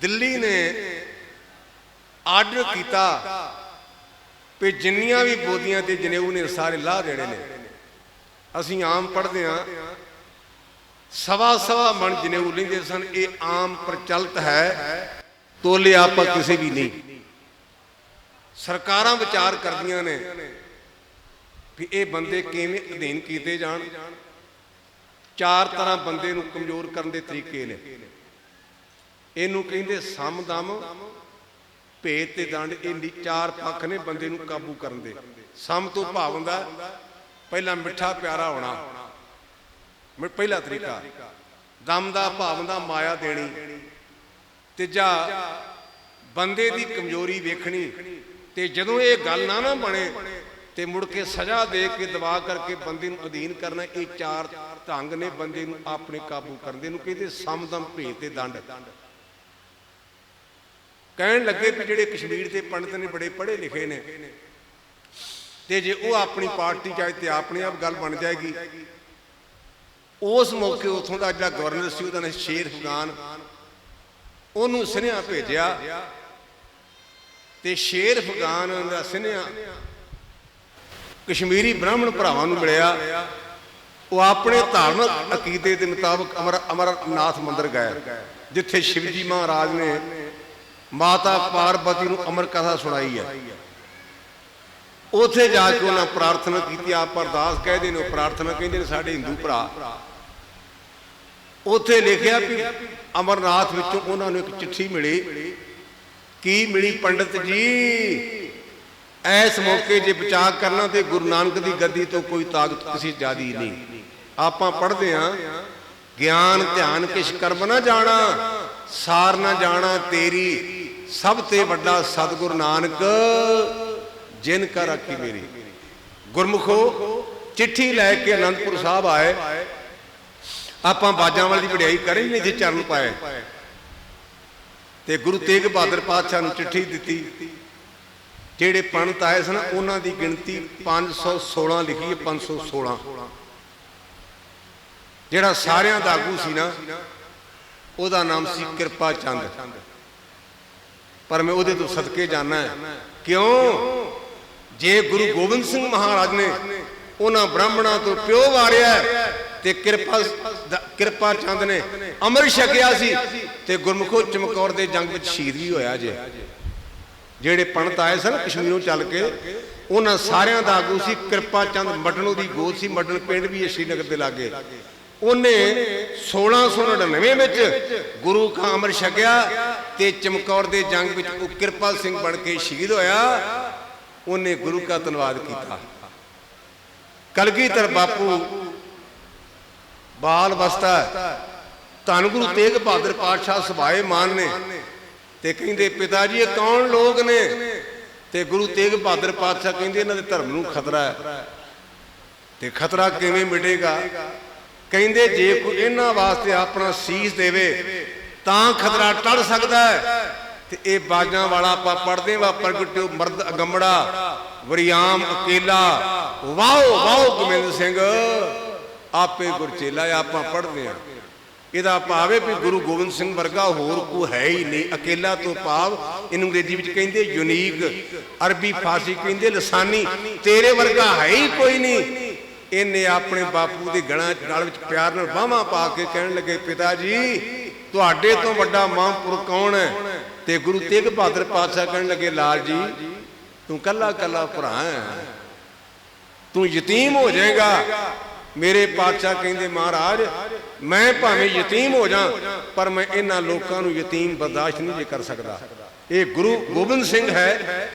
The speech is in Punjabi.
ਦਿੱਲੀ ਨੇ ਆਰਡਰ ਕੀਤਾ ਵੀ ਜਿੰਨੀਆਂ ਵੀ ਬੋਦੀਆਂ ਤੇ ਜਨੇਊ ਨੇ ਸਾਰੇ ਲਾਹ ਦੇਣੇ ਨੇ। ਅਸੀਂ ਆਮ ਪੜ੍ਹਦੇ ਹਾਂ। ਸਵਾ ਸਵਾ ਮਣ ਜਨੇਊ ਲੈਂਦੇ ਸਨ, ਇਹ ਆਮ ਪ੍ਰਚਲਿਤ ਹੈ, ਤੋਲੇ ਆਪਾਂ ਕਿਸੇ ਵੀ ਨਹੀਂ। ਸਰਕਾਰਾਂ ਵਿਚਾਰ ਕਰਦੀਆਂ ਨੇ ਵੀ ਇਹ ਬੰਦੇ ਕਿਵੇਂ ਅਧੀਨ ਕੀਤੇ ਜਾਣ। ਚਾਰ ਤਰ੍ਹਾਂ ਬੰਦੇ ਨੂੰ ਕਮਜ਼ੋਰ ਕਰਨ ਦੇ ਤਰੀਕੇ ਨੇ। ਇਹਨੂੰ ਕਹਿੰਦੇ ਸਮ ਦਮ ਭੇਦ ਤੇ ਦੰਡ, ਇਹ ਨੀ- ਚਾਰ ਪੱਖ ਨੇ ਬੰਦੇ ਨੂੰ ਕਾਬੂ ਕਰਨ ਦੇ। ਸਮ ਤੋਂ ਭਾਵ ਹੁੰਦਾ, ਪਹਿਲਾਂ ਮਿੱਠਾ ਪਿਆਰਾ ਹੋਣਾ। ਮਿ- ਪਹਿਲਾ ਤਰੀਕਾ, ਦਮ ਦਾ ਭਾਵ ਹੁੰਦਾ ਮਾਇਆ ਦੇਣੀ। ਤੀਜਾ ਬੰਦੇ ਦੀ ਕਮਜ਼ੋਰੀ ਵੇਖਣੀ। ਤੇ ਜਦੋਂ ਇਹ ਗੱਲ ਨਾ ਨਾ ਬਣੇ, ਤੇ ਮੁੜ ਕੇ ਸਜ਼ਾ ਦੇ ਕੇ ਦਬਾ ਕਰਕੇ ਬੰਦੇ ਨੂੰ ਅਧੀਨ ਕਰਨਾ, ਇਹ ਚਾਰ ਢੰਗ ਨੇ ਬੰਦੇ ਨੂੰ ਆਪਣੇ ਕਾਬੂ ਕਰਨ ਦੇ। ਨੂੰ ਕਹਿੰਦੇ ਸਮਦਮ ਭੇਦ ਤੇ ਦੰਡ। ਕਹਿਣ ਲੱਗੇ ਵੀ ਜਿਹੜੇ ਕਸ਼ਮੀਰ ਦੇ ਪੰਡਤ ਨੇ ਬੜੇ ਪੜ੍ਹੇ ਲਿਖੇ ਨੇ। ਤੇ ਜੇ ਉਹ ਆਪਣੀ ਪਾਰਟੀ ਚਾਹੇ ਆਏ ਤੇ ਆਪਣੇ ਆਪ ਗੱਲ ਬਣ ਜਾਏਗੀ। ਉਸ ਮੌਕੇ ਉਥੋਂ ਦਾ ਜਿਹੜਾ ਗਵਰਨਰ ਸੀ, ਉਹਦਾ ਨਾਂ ਸ਼ੇਰ ਅਫਗਾਨ ਉਹਨੂੰ ਸੁਨੇਹਾ ਭੇਜਿਆ। ਤੇ ਸ਼ੇਰ ਅਫਗਾਨ ਦਾ ਸੁਨੇਹਾ ਕਸ਼ਮੀਰੀ ਬ੍ਰਾਹਮਣ ਭਰਾਵਾਂ ਨੂੰ ਮਿਲਿਆ। ਉਹ ਆਪਣੇ ਧਾਰਮਿਕ ਅਕੀਦੇ ਦੇ ਮੁਤਾਬਕ ਅਮਰ, ਅਮਰਨਾਥ ਮੰਦਿਰ ਗਏ, ਜਿੱਥੇ ਸ਼ਿਵਜੀ ਮਹਾਰਾਜ ਨੇ ਮਾਤਾ ਪਾਰਬਤੀ ਨੂੰ ਅਮਰ ਕਥਾ ਸੁਣਾਈ ਹੈ। ਉਥੇ ਜਾ ਕੇ ਉਹਨਾਂ ਪ੍ਰਾਰਥਨਾ ਕੀਤੀ, ਆਪ ਅਰਦਾਸ ਕਹਿੰਦੇ ਨੇ, ਉਹ ਪ੍ਰਾਰਥਨਾ ਕਹਿੰਦੇ ਨੇ, ਸਾਡੇ ਹਿੰਦੂ ਭਰਾ। ਉਥੇ ਲਿਖਿਆ ਵੀ ਅਮਰਨਾਥ ਵਿੱਚੋਂ ਉਹਨਾਂ ਨੂੰ ਇੱਕ ਚਿੱਠੀ ਮਿਲੀ। ਕੀ ਮਿਲੀ ਪੰਡਤ ਜੀ? ਐਸ ਮੌਕੇ ਜੇ ਬਚਾਅ ਕਰਨਾ ਤੇ ਗੁਰੂ ਨਾਨਕ ਦੀ ਗੱਦੀ ਤੋਂ ਕੋਈ ਤਾਕਤ ਕਿਸੇ ਜਿਆਦੀ ਨਹੀਂ। ਆਪਾਂ ਪੜ੍ਹਦੇ ਆਂ ਗਿਆਨ ਧਿਆਨ ਕਿਛ ਕਰਮ ਨਾ ਜਾਣਾ, ਸਾਰ ਨਾ ਜਾਣਾ ਤੇਰੀ। ਸਭ ਤੇ ਵੱਡਾ ਸਤਿਗੁਰ ਨਾਨਕ, ਜਿਨ ਕਰ ਰੱਖੀ ਮੇਰੀ। ਗੁਰਮੁਖੋ, ਚਿੱਠੀ ਲੈ ਕੇ ਅਨੰਦਪੁਰ ਸਾਹਿਬ ਆਏ। ਆਪਾਂ ਬਾਜਾਂ ਵਾਲੀ ਦੀ ਵਡਿਆਈ ਕਰੇ ਨਹੀਂ ਇੱਥੇ ਚਰਨ ਪਾਏ। ਤੇ ਗੁਰੂ ਤੇਗ ਬਹਾਦਰ ਪਾਤਸ਼ਾਹ ਨੂੰ ਚਿੱਠੀ ਦਿੱਤੀ। ਜਿਹੜੇ ਪੰਡਤ ਆਏ ਸਨ, ਉਹਨਾਂ ਦੀ ਗਿਣਤੀ 516 ਲਿਖੀ ਹੈ 516 ਜਿਹੜਾ ਸਾਰਿਆਂ ਦਾ ਆਗੂ ਸੀ ਨਾ, ਉਹਦਾ ਨਾਮ ਸੀ ਕਿਰਪਾ ਚੰਦ ਪਰ ਮੈਂ ਉਹਦੇ ਤੋਂ ਸਦਕੇ ਜਾਣਾ ਕਿਉਂ? ਜੇ ਗੁਰੂ ਗੋਬਿੰਦ ਸਿੰਘ ਮਹਾਰਾਜ ਨੇ ਉਹਨਾਂ ਬ੍ਰਾਹਮਣਾਂ ਤੋਂ ਪਿਓ ਵਾਰਿਆ ਤੇ ਕਿਰਪਾ ਕਿਰਪਾ ਚੰਦ ਨੇ ਅੰਮ੍ਰਿਤ ਛਕਿਆ ਸੀ ਤੇ ਗੁਰਮੁਖੋ ਚਮਕੌਰ ਦੇ ਜੰਗ ਵਿੱਚ ਸ਼ਹੀਦ ਵੀ ਹੋਇਆ ਜੇ। ਜਿਹੜੇ ਪੰਡਤ ਆਏ ਸਨ ਕਸ਼ਮੀਰੋਂ ਚੱਲ ਕੇ, ਉਹਨਾਂ ਸਾਰਿਆਂ ਦਾ ਆਗੂ ਸੀ। ਕਿਰਪਾ ਚੰਦ ਮਟਨੂ ਦੀ ਗੋਦ ਸੀ ਮਟਨ ਪਿੰਡ ਵੀ ਸ਼੍ਰੀਨਗਰ ਦੇ ਲਾਗੇ। ਉਹਨੇ 1699 ਵਿੱਚ ਗੁਰੂ ਕਾ ਅਮਰ ਛਕਿਆ ਤੇ ਚਮਕੌਰ ਦੇ ਜੰਗ ਵਿੱਚ ਉਹ ਕਿਰਪਾ ਸਿੰਘ ਬਣ ਕੇ ਸ਼ਹੀਦ ਹੋਇਆ। ਉਹਨੇ ਗੁਰੂ ਕਾ ਧੰਨਵਾਦ ਕੀਤਾ। ਕਲਗੀਧਰ ਬਾਪੂ ਬਾਲ ਅਵਸਥਾ ਧੰਨ ਗੁਰੂ ਤੇਗ ਬਹਾਦਰ ਪਾਤਸ਼ਾਹ ਸਭਾਏ ਮਾਨ ਨੇ ਤੇ ਕਹਿੰਦੇ, ਪਿਤਾ ਜੀ, ਇਹ ਕੌਣ ਲੋਕ ਨੇ? ਤੇ ਗੁਰੂ ਤੇਗ ਬਹਾਦਰ ਪਾਤਸ਼ਾਹ ਕਹਿੰਦੇ, ਇਹਨਾਂ ਦੇ ਧਰਮ ਨੂੰ ਖਤਰਾ ਹੈ। ਤੇ ਖਤਰਾ ਕਿਵੇਂ ਮਿਟੇਗਾ? ਕਹਿੰਦੇ ਜੇ ਕੋਈ ਇਹਨਾਂ ਵਾਸਤੇ ਆਪਣਾ ਸੀਸ ਦੇਵੇ, ਤਾਂ ਖਤਰਾ ਟੜ ਸਕਦਾ ਹੈ। ਤੇ ਇਹ ਬਾਜਾਂ ਵਾਲਾ ਆਪਾਂ ਪੜਦੇ ਵਾ ਪ੍ਰਗਟਿਓ ਮਰਦ ਅਗੰਮੜਾ, ਵਰਿਆਮ ਅਕੇਲਾ। ਵਾਓ ਵਾਓ ਗੋਬਿੰਦ ਸਿੰਘ, ਆਪੇ ਗੁਰਚੇਲਾ ਆਪਾਂ ਪੜਦੇ ਆ ਇਹਦਾ ਭਾਵ ਹੈ ਵੀ ਗੁਰੂ ਗੋਬਿੰਦ ਸਿੰਘ ਵਰਗਾ ਹੋਰ ਕੋ ਹੈ ਹੀ ਨਹੀਂ। ਅਕੇਲਾ ਤੋਂ ਭਾਵ ਇਹਨੂੰ ਅੰਗਰੇਜ਼ੀ ਵਿੱਚ ਕਹਿੰਦੇ ਯੂਨੀਕ ਅਰਬੀ, ਫਾਰਸੀ ਕਹਿੰਦੇ ਲਸਾਨੀ। ਤੇਰੇ ਵਰਗਾ ਹੈ ਹੀ ਕੋਈ ਨਹੀਂ। ਇਹਨੇ ਆਪਣੇ ਬਾਪੂ ਦੀ ਗਲਾਂ ਨਾਲ ਵਿੱਚ ਪਿਆਰ ਨਾਲ ਬਾਹਾਂ ਪਾ ਕੇ ਕਹਿਣ ਲੱਗੇ, ਪਿਤਾ ਜੀ, ਤੁਹਾਡੇ ਤੋਂ ਵੱਡਾ ਮਹਾਂਪੁਰਖ ਕੌਣ ਹੈ? ਤੇ ਗੁਰੂ ਤੇਗ ਬਹਾਦਰ ਪਾਤਸ਼ਾਹ ਕਹਿਣ ਲੱਗੇ, ਲਾਲ ਜੀ, ਤੂੰ ਕੱਲਾ ਕੱਲਾ ਭਰਾ ਹੈ। ਤੂੰ ਯਤੀਮ ਹੋ ਜਾਏਗਾ। ਮੇਰੇ ਪਾਤਸ਼ਾਹ ਕਹਿੰਦੇ, ਮਹਾਰਾਜ, ਮੈਂ ਭਾਵੇਂ ਯਤੀਮ ਹੋ ਜਾ ਪਰ ਮੈਂ ਇਹਨਾਂ ਲੋਕਾਂ ਨੂੰ ਯਤੀਮ ਬਰਦਾਸ਼ਤ ਨਹੀਂ ਜੇ ਕਰ ਸਕਦਾ। ਇਹ ਗੁਰੂ ਗੋਬਿੰਦ ਸਿੰਘ ਹੈ।